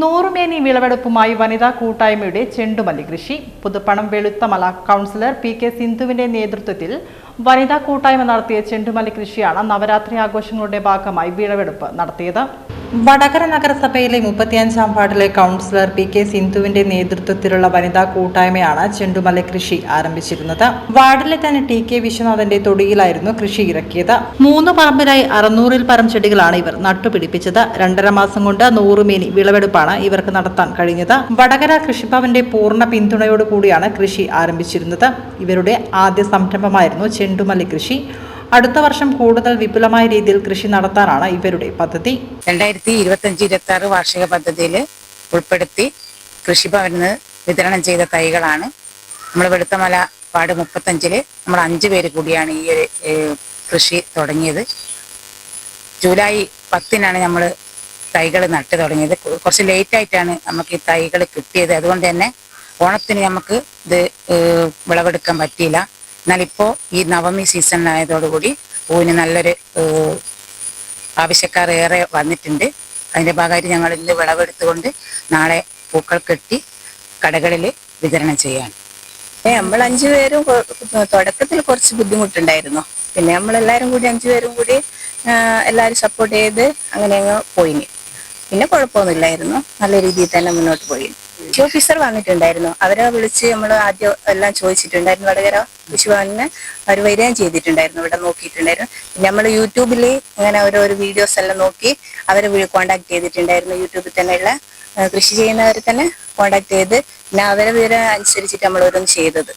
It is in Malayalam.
നൂറുമേനി വിളവെടുപ്പുമായി വനിതാ കൂട്ടായ്മയുടെ ചെണ്ടുമല്ലി കൃഷി. Puthuppanam Veluthamala councillor P K സിന്ധുവിന്റെ നേതൃത്വത്തിൽ വനിതാ കൂട്ടായ്മ നടത്തിയ ചെണ്ടുമല്ലി കൃഷിയാണ് നവരാത്രി ആഘോഷങ്ങളുടെ ഭാഗമായി വിളവെടുപ്പ് നടത്തിയത്. വടകര നഗരസഭയിലെ മുപ്പത്തിയഞ്ചാം വാർഡിലെ കൗൺസിലർ പി കെ സിന്ധുവിന്റെ നേതൃത്വത്തിലുള്ള വനിതാ കൂട്ടായ്മയാണ് ചെണ്ടുമല കൃഷി ആരംഭിച്ചിരുന്നത്. വാർഡിലെ തന്നെ ടി കെ വിശ്വനാഥന്റെ തൊടിയിലായിരുന്നു കൃഷി ഇറക്കിയത്. മൂന്ന് പറമ്പിലായി അറുന്നൂറിൽ പരം ചെടികളാണ് ഇവർ നട്ടുപിടിപ്പിച്ചത്. രണ്ടര മാസം കൊണ്ട് നൂറുമേനി വിളവെടുപ്പാണ് ഇവർക്ക് നടത്താൻ കഴിഞ്ഞത്. വടകര കൃഷിഭവന്റെ പൂർണ പിന്തുണയോടുകൂടിയാണ് കൃഷി ആരംഭിച്ചിരുന്നത്. ഇവരുടെ ആദ്യ സംരംഭമായിരുന്നു ചെണ്ടുമല്ലി കൃഷി. അടുത്ത വർഷം കൂടുതൽ വിപുലമായ രീതിയിൽ കൃഷി നടത്താനാണ് ഇവരുടെ പദ്ധതി. രണ്ടായിരത്തി ഇരുപത്തഞ്ച് ഇരുപത്തി ആറ് വാർഷിക പദ്ധതിയിൽ ഉൾപ്പെടുത്തി കൃഷിഭവനിന്ന് വിതരണം ചെയ്ത തൈകളാണ്. നമ്മൾ വെളുത്തമല വാർഡ് മുപ്പത്തഞ്ചിൽ നമ്മൾ അഞ്ച് പേര് കൂടിയാണ് ഈ ഒരു കൃഷി തുടങ്ങിയത്. ജൂലൈ പത്തിനാണ് നമ്മൾ തൈകൾ നട്ട് തുടങ്ങിയത്. കുറച്ച് ലേറ്റ് ആയിട്ടാണ് നമുക്ക് ഈ തൈകൾ കിട്ടിയത്. അതുകൊണ്ട് തന്നെ ഓണത്തിന് നമുക്ക് ഇത് വിളവെടുക്കാൻ പറ്റിയില്ല. എന്നാൽ ഇപ്പോൾ ഈ നവമി സീസണിലായതോടുകൂടി പൂവിന് നല്ലൊരു ആവശ്യക്കാർ ഏറെ വന്നിട്ടുണ്ട്. അതിന്റെ ഭാഗമായിട്ട് ഞങ്ങൾ ഇന്ന് വിളവെടുത്തുകൊണ്ട് നാളെ പൂക്കൾ കെട്ടി കടകളിൽ വിതരണം ചെയ്യാണ് നമ്മൾ അഞ്ചു പേരും തുടക്കത്തിൽ കുറച്ച് ബുദ്ധിമുട്ടുണ്ടായിരുന്നു. പിന്നെ നമ്മളെല്ലാരും കൂടി അഞ്ചു പേരും കൂടി എല്ലാവരും സപ്പോർട്ട് ചെയ്ത് അങ്ങനെ അങ്ങ് പോയിന്. പിന്നെ കുഴപ്പമൊന്നുമില്ലായിരുന്നു. നല്ല രീതിയിൽ തന്നെ മുന്നോട്ട് പോയി. കൃഷി ഓഫീസർ വന്നിട്ടുണ്ടായിരുന്നു. അവരെ വിളിച്ച് നമ്മൾ ആദ്യം എല്ലാം ചോദിച്ചിട്ടുണ്ടായിരുന്നു. വടകര കൃഷിഭവനിന് അവർ വരികയും ചെയ്തിട്ടുണ്ടായിരുന്നു. ഇവിടെ നോക്കിയിട്ടുണ്ടായിരുന്നു. നമ്മൾ യൂട്യൂബിൽ ഇങ്ങനെ ഓരോരോ വീഡിയോസ് എല്ലാം നോക്കി അവരെ കോണ്ടാക്ട് ചെയ്തിട്ടുണ്ടായിരുന്നു. യൂട്യൂബിൽ തന്നെയുള്ള കൃഷി ചെയ്യുന്നവരെ തന്നെ കോണ്ടാക്ട് ചെയ്ത് പിന്നെ അവരെ വിവരം അനുസരിച്ചിട്ട് നമ്മൾ ഓരോന്ന് ചെയ്തത്.